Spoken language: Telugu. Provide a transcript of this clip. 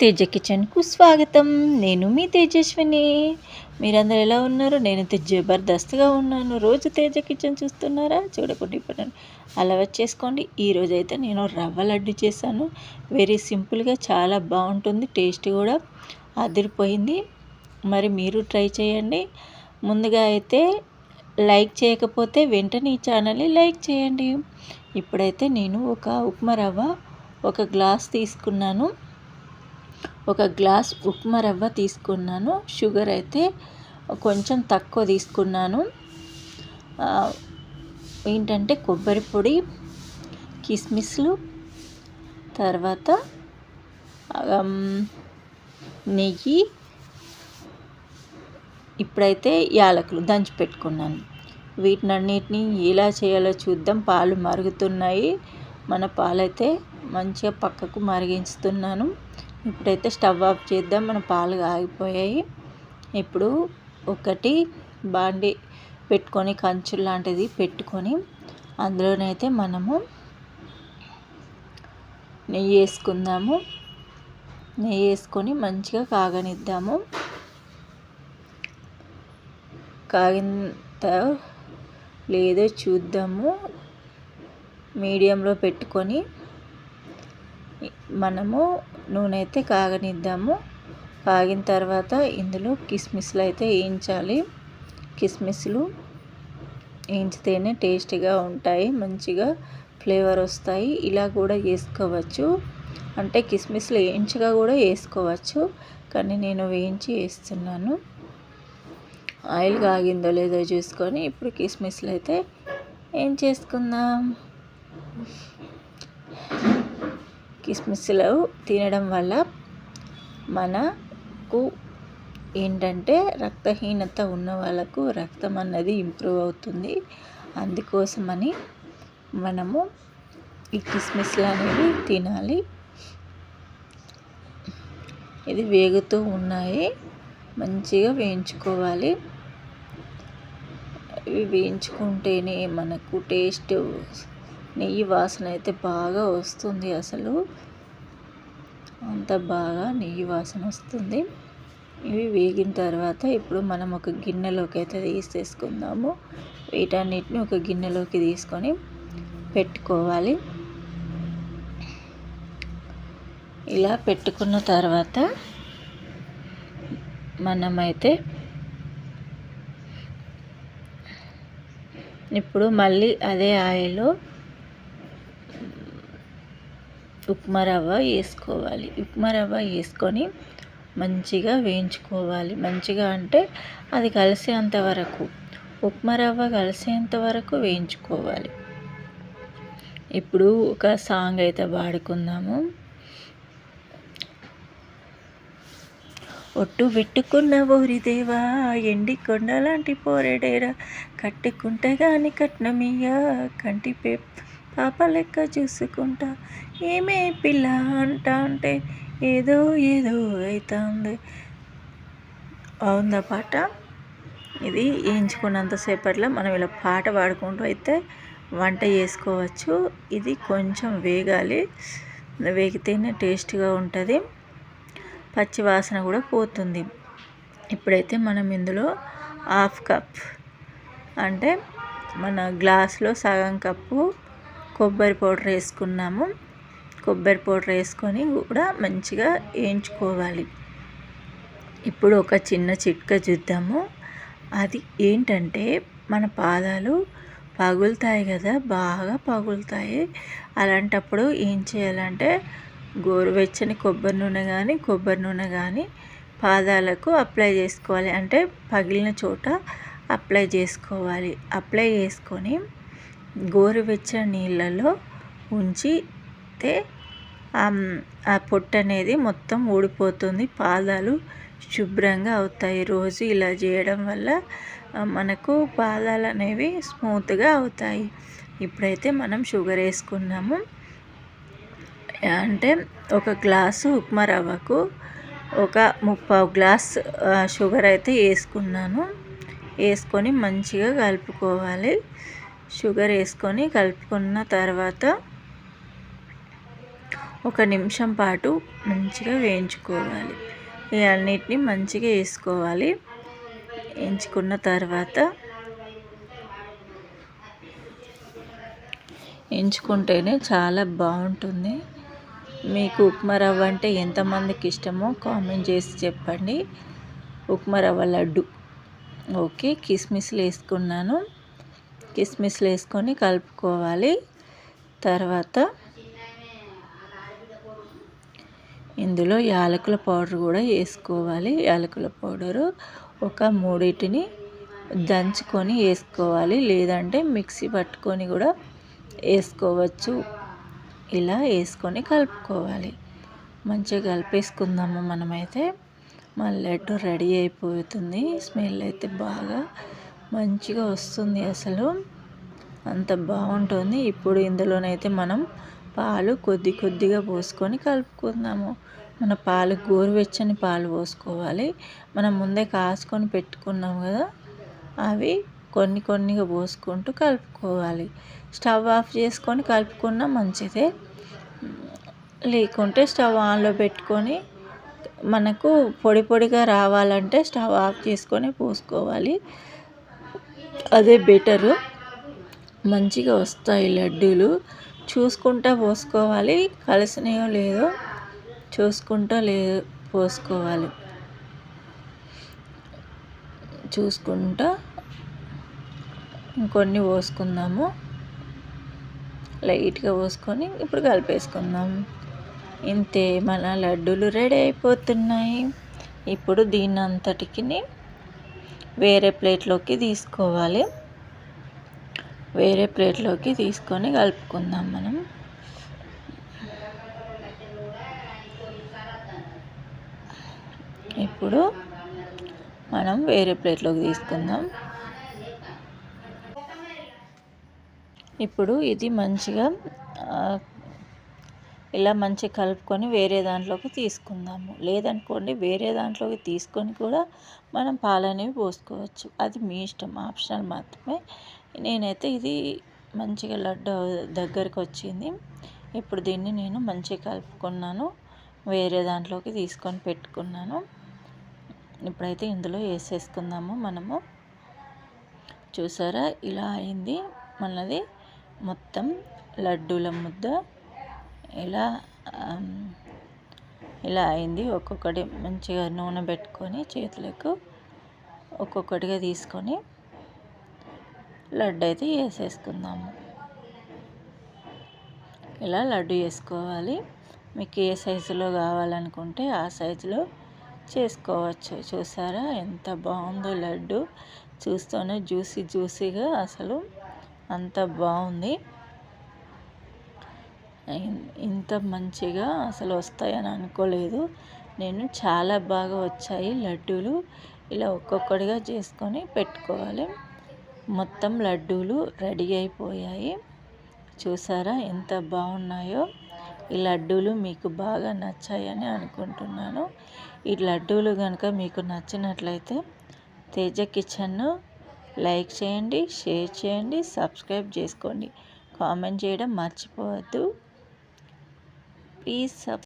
తేజ కిచెన్కు స్వాగతం. నేను మీ తేజస్విని. మీరందరూ ఎలా ఉన్నారు? నేనైతే జబర్దస్త్గా ఉన్నాను. రోజు తేజ కిచెన్ చూస్తున్నారా? చూడకుండా ఇప్పుడు అలా వచ్చేసుకోండి ఈరోజు అయితే నేను రవ్వ లడ్డు చేశాను. వెరీ సింపుల్గా చాలా బాగుంటుంది. టేస్ట్ కూడా అదిరిపోయింది. మరి మీరు ట్రై చేయండి. ముందుగా అయితే లైక్ చేయకపోతే వెంటనే ఈ ఛానల్ని లైక్ చేయండి. ఇప్పుడైతే నేను ఒక ఉప్మా రవ్వ ఒక గ్లాస్ తీసుకున్నాను. ఒక గ్లాస్ ఉప్మా రవ్వ తీసుకున్నాను. షుగర్ అయితే కొంచెం తక్కువ తీసుకున్నాను. ఏంటంటే కొబ్బరి పొడి కిస్మిస్లు తర్వాత నెయ్యి ఇప్పుడైతే యాలకులు దంచి పెట్టుకున్నాను. వీటినన్నిటిని ఎలా చేయాలో చూద్దాం. పాలు మరుగుతున్నాయి. మన పాలైతే మంచిగా పక్కకు మరిగించుతున్నాను. ఇప్పుడైతే స్టవ్ ఆఫ్ చేద్దాం. మన పాలు ఆగిపోయాయి. ఇప్పుడు ఒకటి బాండి పెట్టుకొని కంచు లాంటిది పెట్టుకొని అందులోనైతే మనము నెయ్యి వేసుకుందాము. నెయ్యి వేసుకొని మంచిగా కాగనిద్దాము. కాగింత లేదో చూద్దాము. మీడియంలో పెట్టుకొని మనము నూనె అయితే కాగనిద్దాము. కాగిన తర్వాత ఇందులో కిస్మిస్లు అయితే వేయించాలి. కిస్మిస్లు వేయించితేనే టేస్టీగా ఉంటాయి మంచిగా ఫ్లేవర్ వస్తాయి. ఇలా కూడా వేసుకోవచ్చు. అంటే కిస్మిస్లు వేయించగా కూడా వేసుకోవచ్చు. కానీ నేను వేయించి వేస్తున్నాను. ఆయిల్ కాగిందో లేదో చూసుకొని ఇప్పుడు కిస్మిస్లు అయితే ఏం చేసుకుందాం కిస్మిస్లు తినడం వల్ల మనకు ఏంటంటే రక్తహీనత ఉన్న వాళ్ళకు రక్తం అన్నది ఇంప్రూవ్ అవుతుంది. అందుకోసమని మనము ఈ కిస్మిస్లు అనేవి తినాలి. ఇది వేగుతూ ఉన్నాయి. మంచిగా వేయించుకోవాలి. ఇవి వేయించుకుంటేనే మనకు టేస్ట్ నెయ్యి వాసన అయితే బాగా వస్తుంది అసలు. అంత బాగా నెయ్యి వాసన వస్తుంది. ఇవి వేగిన తర్వాత ఇప్పుడు మనం ఒక గిన్నెలోకి అయితే తీసేసుకుందాము. వీటన్నిటిని ఒక గిన్నెలోకి తీసుకొని పెట్టుకోవాలి. ఇలా పెట్టుకున్న తర్వాత మనమైతే ఇప్పుడు మళ్ళీ అదే ఆయిల్లో ఉప్మా రవ్వ వేసుకోవాలి. ఉప్మా రవ్వ వేసుకొని మంచిగా వేయించుకోవాలి. మంచిగా అంటే అది కలిసేంత వరకు ఉప్మా రవ్వ కలిసేంత వరకు వేయించుకోవాలి. ఇప్పుడు ఒక సాంగ్ అయితే పాడుకుందాము. ఒట్టు పెట్టుకున్న ఊరిదేవా ఎండి కొండలాంటి పోరెడేరా కట్టుకుంటే గాని కట్నమియ్యా కంటి పే లెక్క చూసుకుంటా. ఏమే పిల్ల అంట అంటే ఏదో ఏదో అవుతుంది బాగుందా పాట? ఇది వేయించుకున్నంతసేపట్లో మనం ఇలా పాట పాడుకుంటూ అయితే వంట చేసుకోవచ్చు. ఇది కొంచెం వేగాలి. వేగితేనే టేస్ట్గా ఉంటుంది. పచ్చి వాసన కూడా పోతుంది. ఇప్పుడైతే మనం ఇందులో హాఫ్ కప్ అంటే మన గ్లాస్లో సగం కప్పు కొబ్బరి పౌడర్ వేసుకున్నాము. కొబ్బరి పౌడర్ వేసుకొని కూడా మంచిగా వేయించుకోవాలి. ఇప్పుడు ఒక చిన్న చిట్క చూద్దాము. అది ఏంటంటే మన పాదాలు పగులుతాయి కదా బాగా పగులుతాయి. అలాంటప్పుడు ఏం చేయాలంటే గోరువెచ్చని కొబ్బరి నూనె కానీ కొబ్బరి నూనె కానీ పాదాలకు అప్లై చేసుకోవాలి. అంటే పగిలిన చోట అప్లై చేసుకోవాలి. అప్లై చేసుకొని గోరువెచ్చని నీళ్ళలో ఉంచితే ఆ పొట్టు అనేది మొత్తం ఊడిపోతుంది. పాదాలు శుభ్రంగా అవుతాయి. రోజు ఇలా చేయడం వల్ల మనకు పాదాలు అనేవి స్మూత్గా అవుతాయి. ఇప్పుడైతే మనం షుగర్ వేసుకున్నాము. అంటే ఒక గ్లాసు ఉప్మా రవ్వకు ఒక ముప్పావు గ్లాస్ షుగర్ అయితే వేసుకున్నాను. వేసుకొని మంచిగా కలుపుకోవాలి. షుగర్ వేసుకొని కలుపుకున్న తర్వాత ఒక నిమిషం పాటు మంచిగా వేయించుకోవాలి. ఈ అన్నిటిని మంచిగా వేసుకోవాలి. వేయించుకున్న తర్వాత ఎంచుకుంటేనే చాలా బాగుంటుంది. మీకు ఉప్మా రవ్వ అంటే ఎంతమందికి ఇష్టమో కామెంట్ చేసి చెప్పండి. ఉప్మా రవ్వ లడ్డు. ఓకే కిస్మిస్లు వేసుకున్నాను. కిస్మిస్లు వేసుకొని కలుపుకోవాలి. తర్వాత ఇందులో యాలకుల పౌడర్ కూడా వేసుకోవాలి. యాలకుల పౌడరు ఒక మూడింటిని దంచుకొని వేసుకోవాలి. లేదంటే మిక్సీ పట్టుకొని కూడా వేసుకోవచ్చు. ఇలా వేసుకొని కలుపుకోవాలి. మంచిగా కలిపేసుకుందాము మనమైతే. మా లడ్డు రెడీ అయిపోతుంది. స్మెల్ అయితే బాగా మంచిగా వస్తుంది అసలు. అంత బాగుంటుంది. ఇప్పుడు ఇందులోనైతే మనం పాలు కొద్ది కొద్దిగా పోసుకొని కలుపుకుందాము. మన పాలు గోరువెచ్చని పాలు పోసుకోవాలి. మనం ముందే కాసుకొని పెట్టుకున్నాం కదా అవి కొన్ని కొన్నిగా పోసుకుంటూ కలుపుకోవాలి. స్టవ్ ఆఫ్ చేసుకొని కలుపుకున్నా మంచిదే. లేకుంటే స్టవ్ ఆన్లో పెట్టుకొని మనకు పొడి పొడిగా రావాలంటే స్టవ్ ఆఫ్ చేసుకొని పోసుకోవాలి. అదే బెటరు. మంచిగా వస్తాయి లడ్డూలు. చూసుకుంటా పోసుకోవాలి. కలిసినాయో లేదో చూసుకుంటా లే పోసుకోవాలి. చూసుకుంటా ఇంకొన్ని పోసుకుందాము. లైట్గా పోసుకొని ఇప్పుడు కలిపేసుకుందాం. ఇంతే మన లడ్డూలు రెడీ అయిపోతున్నాయి. ఇప్పుడు దీని అంతటికి వేరే ప్లేట్లోకి తీసుకోవాలి. వేరే ప్లేట్లోకి తీసుకొని కలుపుకుందాం మనం. ఇప్పుడు మనం వేరే ప్లేట్లోకి తీసుకుందాం. ఇప్పుడు ఇది మంచిగా ఇలా మంచిగా కలుపుకొని వేరే దాంట్లోకి తీసుకుందాము. లేదనుకోండి వేరే దాంట్లోకి తీసుకొని కూడా మనం పాలనేవి పోసుకోవచ్చు. అది మీ ఇష్టం ఆప్షనల్ మాత్రమే. నేనైతే ఇది మంచిగా లడ్డు దగ్గరికి వచ్చింది. ఇప్పుడు దీన్ని నేను మంచిగా కలుపుకున్నాను. వేరే దాంట్లోకి తీసుకొని పెట్టుకున్నాను. ఇప్పుడైతే ఇందులో వేసేసుకుందాము మనము. చూసారా? ఇలా అయింది. మనది మొత్తం లడ్డూల ముద్ద. ఇలా ఇలా అయింది. ఒక్కొక్కటి మంచిగా నూనె పెట్టుకొని చేతులకు ఒక్కొక్కటిగా తీసుకొని లడ్డు అయితే వేసేసుకుందాము ఇలా లడ్డు వేసుకోవాలి. మీకు ఏ సైజులో కావాలనుకుంటే ఆ సైజులో చేసుకోవచ్చు. చూసారా? ఎంత బాగుందో లడ్డు. చూస్తూనే జ్యూసీ జ్యూసీగా అసలు అంత బాగుంది. ఇంత మంచిగా అసలు వస్తాయని అనుకోలేదు. నేను చాలా బాగా వచ్చాయి లడ్డూలు. ఇలా ఒక్కొక్కటిగా చేసుకొని పెట్టుకోవాలి. మొత్తం లడ్డూలు రెడీ అయిపోయాయి. చూసారా ఎంత బాగున్నాయో. ఈ లడ్డూలు మీకు బాగా నచ్చాయని అనుకుంటున్నాను. ఈ లడ్డూలు కనుక మీకు నచ్చినట్లయితే తేజ కిచెన్ను లైక్ చేయండి షేర్ చేయండి సబ్స్క్రైబ్ చేసుకోండి. కామెంట్ చేయడం మర్చిపోవద్దు. Please subscribe.